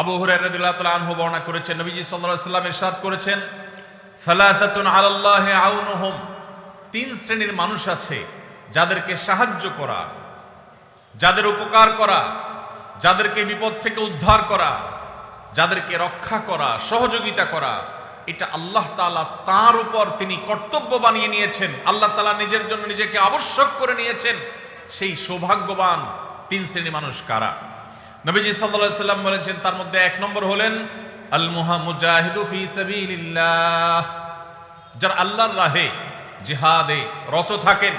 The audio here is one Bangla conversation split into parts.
আবু হুরাইরাদিল্লাহ আনহু বর্ণনা করেছেন, নবীজি আলাইহি সাল্লাম ইরশাদ করেছেন তিন শ্রেণির মানুষ আছে যাদেরকে সাহায্য করা, যাদের উপকার করা, যাদেরকে বিপদ থেকে উদ্ধার করা, যাদেরকে রক্ষা করা, সহযোগিতা করা, এটা আল্লাহ তাআলা তার উপর তিনি কর্তব্য বানিয়ে নিয়েছেন। আল্লাহ তালা নিজের জন্য নিজেকে আবশ্যক করে নিয়েছেন। সেই সৌভাগ্যবান তিন শ্রেণি মানুষ কারা? নবীজি আলাইহি সাল্লাম বলেছেন, তার মধ্যে এক নম্বর হলেন আল মুহা মুজাহিদু ফি সাবিলিল্লাহ। যারা আল্লাহর রাহে জিহাদে রত থাকেন,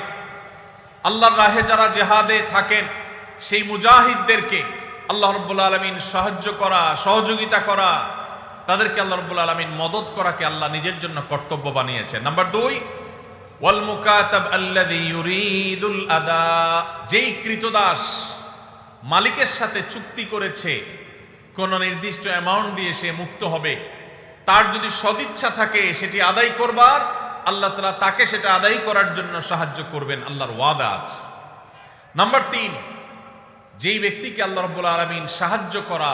আল্লাহর রাহে যারা জেহাদে থাকেন, সেই মুজাহিদদেরকে আল্লাহ রব্বুল আলমিন সাহায্য করা, সহযোগিতা করা, তাদেরকে আল্লাহ রব্বুল আলমিন মদত করাকে আল্লাহ নিজের জন্য কর্তব্য বানিয়েছেন। নাম্বার দুই ওয়াল মুকাতাব আল্লাযী ইউরিদুল আদা। যেই কৃতদাস মালিকের সাথে চুক্তি করেছে, কোনো নির্দিষ্ট অ্যামাউন্ট দিয়ে সে মুক্ত হবে। তার যদি সদিচ্ছা থাকে, সেটি আদায় করবার, আল্লাহ তালা তাকে সেটা আদায় করার জন্য সাহায্য করবেন, আল্লাহর ওয়াদা আছে। নাম্বার তিন, যেই ব্যক্তিকে আল্লাহ রব্বুল আলমিন সাহায্য করা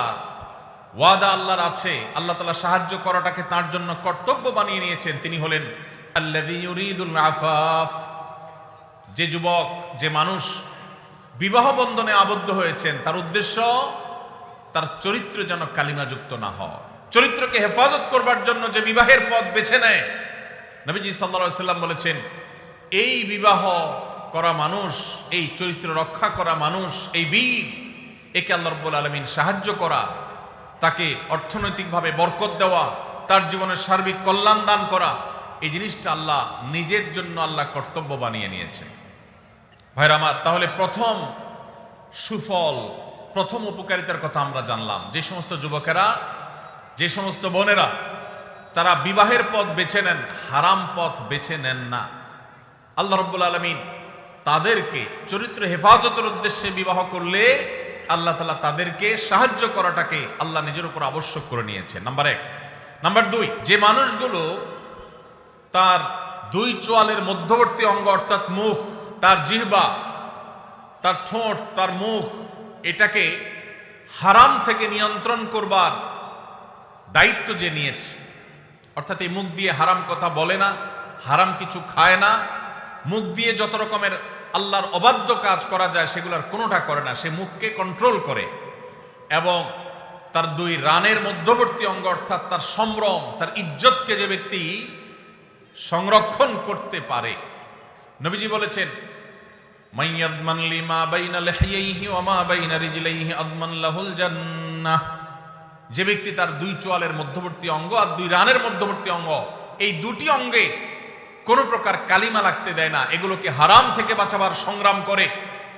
ওয়াদা আল্লাহর আছে, আল্লাহ তালা সাহায্য করাটাকে তার জন্য কর্তব্য বানিয়ে নিয়েছেন, তিনি হলেন আফাফ। যে যুবক, যে মানুষ বিবাহ বন্ধনে আবদ্ধ হয়েছেন, তার উদ্দেশ্য তার চরিত্র যেন কালিমাযুক্ত না হয়। চরিত্রকে হেফাজত করবার জন্য যে বিবাহের পথ বেছে নেয়, নবীজি সাল্লাম বলেছেন, এই বিবাহ করা মানুষ, এই চরিত্র রক্ষা করা মানুষ, এই বীর, একে আল্লাহ রব্বুল আলমিন সাহায্য করা, তাকে অর্থনৈতিকভাবে বরকত দেওয়া, তার জীবনের সার্বিক কল্যাণ দান করা, এই জিনিসটা আল্লাহ নিজের জন্য আল্লাহ কর্তব্য বানিয়ে নিয়েছেন। ভাইরা আমার, তাহলে প্রথম সুফল, প্রথম উপকারিতার কথা আমরা জানলাম। যে সমস্ত যুবকেরা, যে সমস্ত বোনেরা, তারা বিবাহের পথ বেছে নেন, হারাম পথ বেছে নেন না। আল্লাহ রব্বুল আলমিন তাদেরকে চরিত্র হেফাজতের উদ্দেশ্যে বিবাহ করলে আল্লাহ তালা তাদেরকে সাহায্য করাটাকে আল্লাহ নিজের উপর আবশ্যক করে নিয়েছে নাম্বার এক। নাম্বার দুই, যে মানুষগুলো তার দুই চোয়ালের মধ্যবর্তী অঙ্গ অর্থাৎ মুখ তার জিহবা, তার ঠোঁট, তার মুখ, এটাকে হারাম থেকে নিয়ন্ত্রণ করবার দায়িত্ব যে নিয়েছে। অর্থাৎ এই মুখ দিয়ে হারাম কথা বলে না, হারাম কিছু খায় না, মুখ দিয়ে যত রকমের আল্লাহর অবাধ্য কাজ করা যায় সেগুলোর কোনোটা করে না, সে মুখকে কন্ট্রোল করে এবং তার দুই রানের মধ্যবর্তী অঙ্গ অর্থাৎ তার সম্ভ্রম, তার ইজ্জতকে যে ব্যক্তি সংরক্ষণ করতে পারে নবীজি বলেছেন যে ব্যক্তি তার দুই চোয়ালের মধ্যবর্তী অঙ্গ আর দুই রানের মধ্যবর্তী অঙ্গ, এই দুটি অঙ্গে কোনো প্রকার কালিমা লাগতে দেয় না। এগুলোকে হারাম থেকে বাঁচাবার সংগ্রাম করে,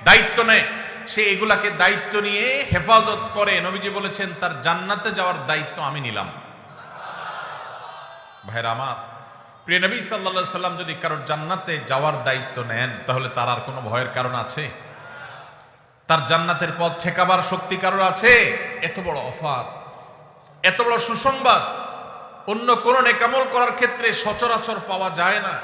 দায়িত্ব নেয়। সে এগুলাকে দায়িত্ব নিয়ে হেফাজত করে। নবীজি বলেছেন, তার জান্নাতে যাওয়ার দায়িত্ব আমি নিলাম। ভাইরা আমার প্রিয় নবী সাল্লা সাল্লাম যদি কারোর জান্নাতে যাওয়ার দায়িত্ব নেন, তাহলে তার আর কোনো ভয়ের কারণ আছে? তার জান্নাতের পথ ঠেকাবার শক্তি কারোর আছে? এত বড় অফার, এত বড় সুসংবাদ। অন্য কোনো নেকামল করার ক্ষেত্রে সচরাচর পাওয়া যায় না।